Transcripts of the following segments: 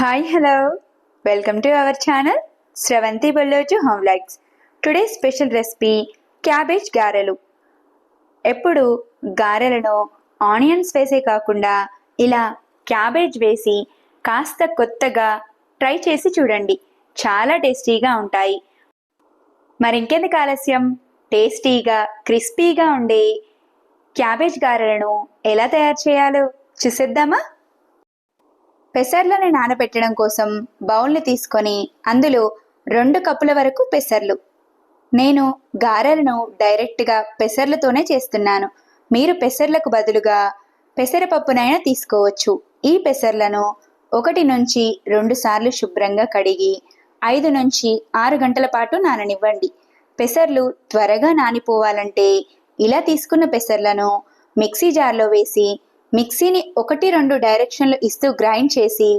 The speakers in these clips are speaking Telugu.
Hi hello welcome to our channel Sravanthi Bolloju home likes today special recipe cabbage గారెలు. ఎప్పుడు గారెలను ఆనియన్స్ వేసే కాకుండా ఇలా క్యాబేజ్ వేసి కాస్త కొత్తగా ట్రై చేసి చూడండి. చాలా టేస్టీగా ఉంటాయి. మరింకెందుకు ఆలస్యం? టేస్టీగా క్రిస్పీగా ఉండే క్యాబేజ్ గారెలను ఎలా తయారు చేయాలో చూసేద్దామా? పెసర్లను నానబెట్టడం కోసం బౌల్ని తీసుకొని అందులో రెండు కప్పుల వరకు పెసర్లు. నేను గారెలను డైరెక్ట్గా పెసర్లతోనే చేస్తున్నాను. మీరు పెసర్లకు బదులుగా పెసరపప్పునైనా తీసుకోవచ్చు. ఈ పెసర్లను ఒకటి నుంచి రెండు సార్లు శుభ్రంగా కడిగి ఐదు నుంచి ఆరు గంటల పాటు నాననివ్వండి. పెసర్లు త్వరగా నానిపోవాలంటే ఇలా తీసుకున్న పెసర్లను మిక్సీ జార్లో వేసి మిక్సీని ఒకటి రెండు డైరెక్షన్లు ఇస్తూ గ్రైండ్ చేసి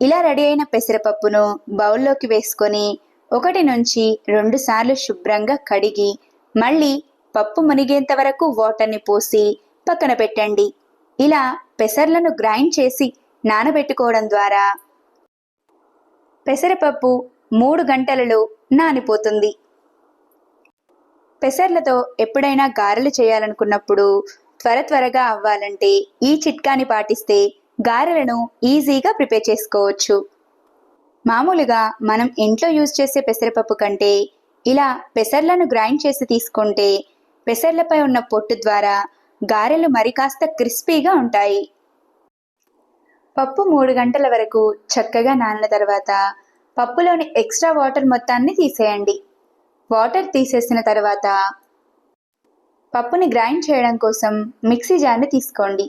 ఇలా రెడీ అయిన పెసరపప్పును బౌల్లోకి వేసుకొని ఒకటి నుంచి రెండు సార్లు శుభ్రంగా కడిగి మళ్ళీ పప్పు మునిగేంత వరకు వాటర్ని పోసి పక్కన పెట్టండి. ఇలా పెసర్లను గ్రైండ్ చేసి నానబెట్టుకోవడం ద్వారా పెసరపప్పు మూడు గంటలలో నానిపోతుంది. పెసర్లతో ఎప్పుడైనా గారెలు చేయాలనుకున్నప్పుడు త్వర త్వరగా అవ్వాలంటే ఈ చిట్కాని పాటిస్తే గారెలను ఈజీగా ప్రిపేర్ చేసుకోవచ్చు. మామూలుగా మనం ఇంట్లో యూజ్ చేసే పెసరపప్పు కంటే ఇలా పెసర్లను గ్రైండ్ చేసి తీసుకుంటే పెసర్లపై ఉన్న పొట్టు ద్వారా గారెలు మరి కాస్త క్రిస్పీగా ఉంటాయి. పప్పు మూడు గంటల వరకు చక్కగా నానిన తర్వాత పప్పులోని ఎక్స్ట్రా వాటర్ మొత్తాన్ని తీసేయండి. వాటర్ తీసేసిన తర్వాత పప్పుని గ్రైండ్ చేయడం కోసం మిక్సీ జార్ని తీసుకోండి.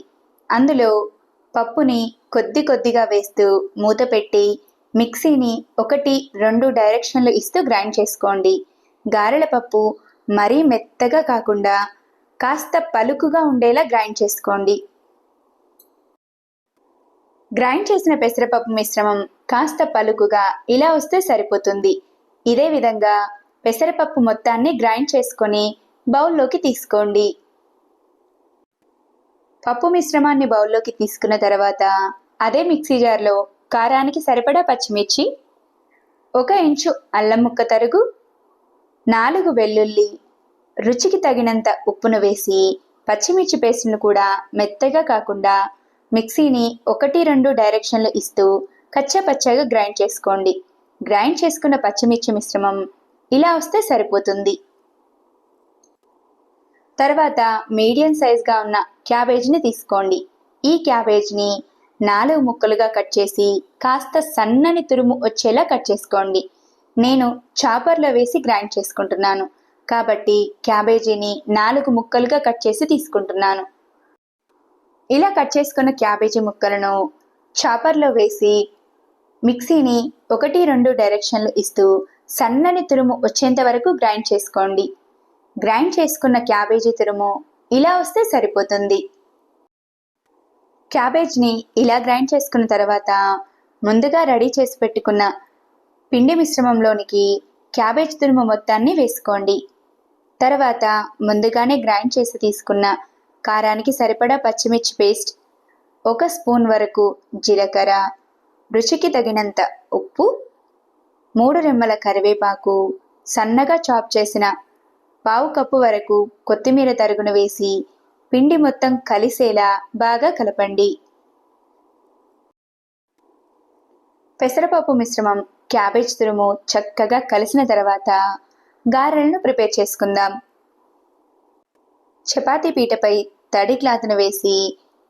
అందులో పప్పుని కొద్ది కొద్దిగా వేస్తూ మూత పెట్టి మిక్సీని ఒకటి రెండు డైరెక్షన్లు ఇస్తూ గ్రైండ్ చేసుకోండి. గారెల పప్పు మరీ మెత్తగా కాకుండా కాస్త పలుకుగా ఉండేలా గ్రైండ్ చేసుకోండి. గ్రైండ్ చేసిన పెసరపప్పు మిశ్రమం కాస్త పలుకుగా ఇలా వస్తే సరిపోతుంది. ఇదే విధంగా పెసరపప్పు మొత్తాన్ని గ్రైండ్ చేసుకొని బౌల్లోకి తీసుకోండి. పప్పు మిశ్రమాన్ని బౌల్లోకి తీసుకున్న తర్వాత అదే మిక్సీ జార్లో కారానికి సరిపడా పచ్చిమిర్చి ఒక ఇంచు అల్లం ముక్క తరుగు నాలుగు వెల్లుల్లి రుచికి తగినంత ఉప్పును వేసి పచ్చిమిర్చి పేస్ట్ను కూడా మెత్తగా కాకుండా మిక్సీని ఒకటి రెండు డైరెక్షన్లు ఇస్తూ కచ్చపచ్చగా గ్రైండ్ చేసుకోండి. గ్రైండ్ చేసుకున్న పచ్చిమిర్చి మిశ్రమం ఇలా వస్తే సరిపోతుంది. తర్వాత మీడియం సైజ్గా ఉన్న క్యాబేజ్ని తీసుకోండి. ఈ క్యాబేజ్ని నాలుగు ముక్కలుగా కట్ చేసి కాస్త సన్నని తురుము వచ్చేలా కట్ చేసుకోండి. నేను చాపర్లో వేసి గ్రైండ్ చేసుకుంటున్నాను. కాబట్టి క్యాబేజీని నాలుగు ముక్కలుగా కట్ చేసి తీసుకుంటున్నాను. ఇలా కట్ చేసుకున్న క్యాబేజీ ముక్కలను చాపర్లో వేసి మిక్సీని ఒకటి రెండు డైరెక్షన్లు ఇస్తూ సన్నని తురుము వచ్చేంత వరకు గ్రైండ్ చేసుకోండి. గ్రైండ్ చేసుకున్న క్యాబేజీ తురుము ఇలా వస్తే సరిపోతుంది. క్యాబేజ్ని ఇలా గ్రైండ్ చేసుకున్న తర్వాత ముందుగా రెడీ చేసి పెట్టుకున్న పిండి మిశ్రమంలోనికి క్యాబేజ్ తురుము మొత్తాన్ని వేసుకోండి. తర్వాత ముందుగానే గ్రైండ్ చేసి తీసుకున్న కారానికి సరిపడా పచ్చిమిర్చి పేస్ట్ ఒక స్పూన్ వరకు జీలకర్ర రుచికి తగినంత ఉప్పు మూడు రెమ్మల కరివేపాకు సన్నగా చాప్ చేసిన పావు కప్పు వరకు కొత్తిమీర తరుగును వేసి పిండి మొత్తం కలిసేలా బాగా కలపండి. పెసరపప్పు మిశ్రమం క్యాబేజ్ తురుము చక్కగా కలిసిన తర్వాత గారెలను ప్రిపేర్ చేసుకుందాం. చపాతీ పీటపై తడి క్లాత్ను వేసి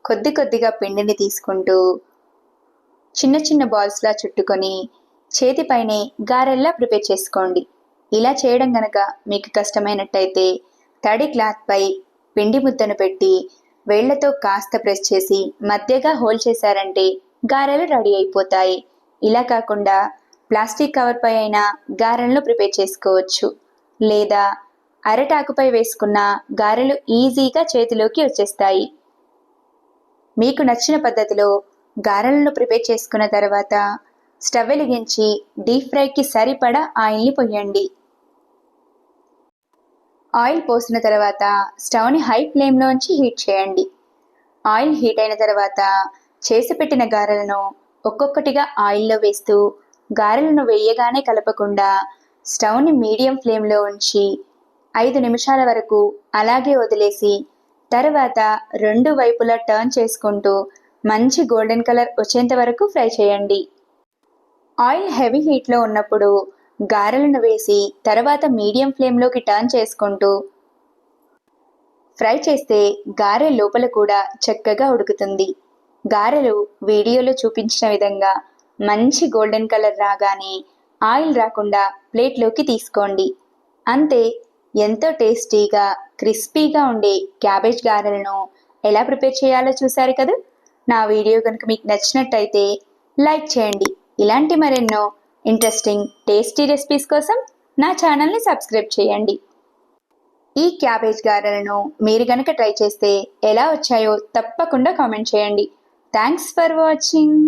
కొద్ది కొద్దిగా పిండిని తీసుకుంటూ చిన్న చిన్న బాల్స్లా చుట్టుకొని చేతిపైనే గారెల్లా ప్రిపేర్ చేసుకోండి. ఇలా చేయడం గనక మీకు కష్టమైనట్టయితే తడి క్లాత్పై పిండి ముద్దను పెట్టి వేళ్ళతో కాస్త ప్రెస్ చేసి మధ్యగా హోల్ చేశారంటే గారెలు రెడీ అయిపోతాయి. ఇలా కాకుండా ప్లాస్టిక్ కవర్పై అయినా గారెలను ప్రిపేర్ చేసుకోవచ్చు. లేదా అరటాకుపై వేసుకున్న గారెలు ఈజీగా చేతిలోకి వచ్చేస్తాయి. మీకు నచ్చిన పద్ధతిలో గారెలను ప్రిపేర్ చేసుకున్న తర్వాత స్టవ్ వెలిగించి డీప్ ఫ్రైకి సరిపడా ఆయిల్ని పొయ్యండి ఆయిల్ పోసిన తర్వాత స్టవ్ని హై ఫ్లేమ్లోంచి హీట్ చేయండి. ఆయిల్ హీట్ అయిన తర్వాత చేసి పెట్టిన గారెలను ఒక్కొక్కటిగా ఆయిల్లో వేస్తూ గారెలను వేయగానే కలపకుండా స్టవ్ని మీడియం ఫ్లేమ్లో ఉంచి ఐదు నిమిషాల వరకు అలాగే వదిలేసి తర్వాత రెండు వైపులా టర్న్ చేసుకుంటూ మంచి గోల్డెన్ కలర్ వచ్చేంత వరకు ఫ్రై చేయండి. ఆయిల్ హెవీ హీట్లో ఉన్నప్పుడు గారెలను వేసి తర్వాత మీడియం ఫ్లేమ్లోకి టర్న్ చేసుకుంటూ ఫ్రై చేస్తే గారె లోపల కూడా చక్కగా ఉడుకుతుంది. గారెలు వీడియోలో చూపించిన విధంగా మంచి గోల్డెన్ కలర్ రాగానే ఆయిల్ రాకుండా ప్లేట్లోకి తీసుకోండి. అంతే ఎంతో టేస్టీగా క్రిస్పీగా ఉండే క్యాబేజ్ గారెలను ఎలా ప్రిపేర్ చేయాలో చూసారు కదా? నా వీడియో కనుక మీకు నచ్చినట్టయితే లైక్ చేయండి. ఇలాంటి మరెన్నో ఇంట్రెస్టింగ్ టేస్టీ రెసిపీస్ కోసం నా ఛానల్ని సబ్స్క్రైబ్ చేయండి. ఈ క్యాబేజ్ గారెలను మీరు గనక ట్రై చేస్తే ఎలా వచ్చాయో తప్పకుండా కామెంట్ చేయండి. Thanks for watching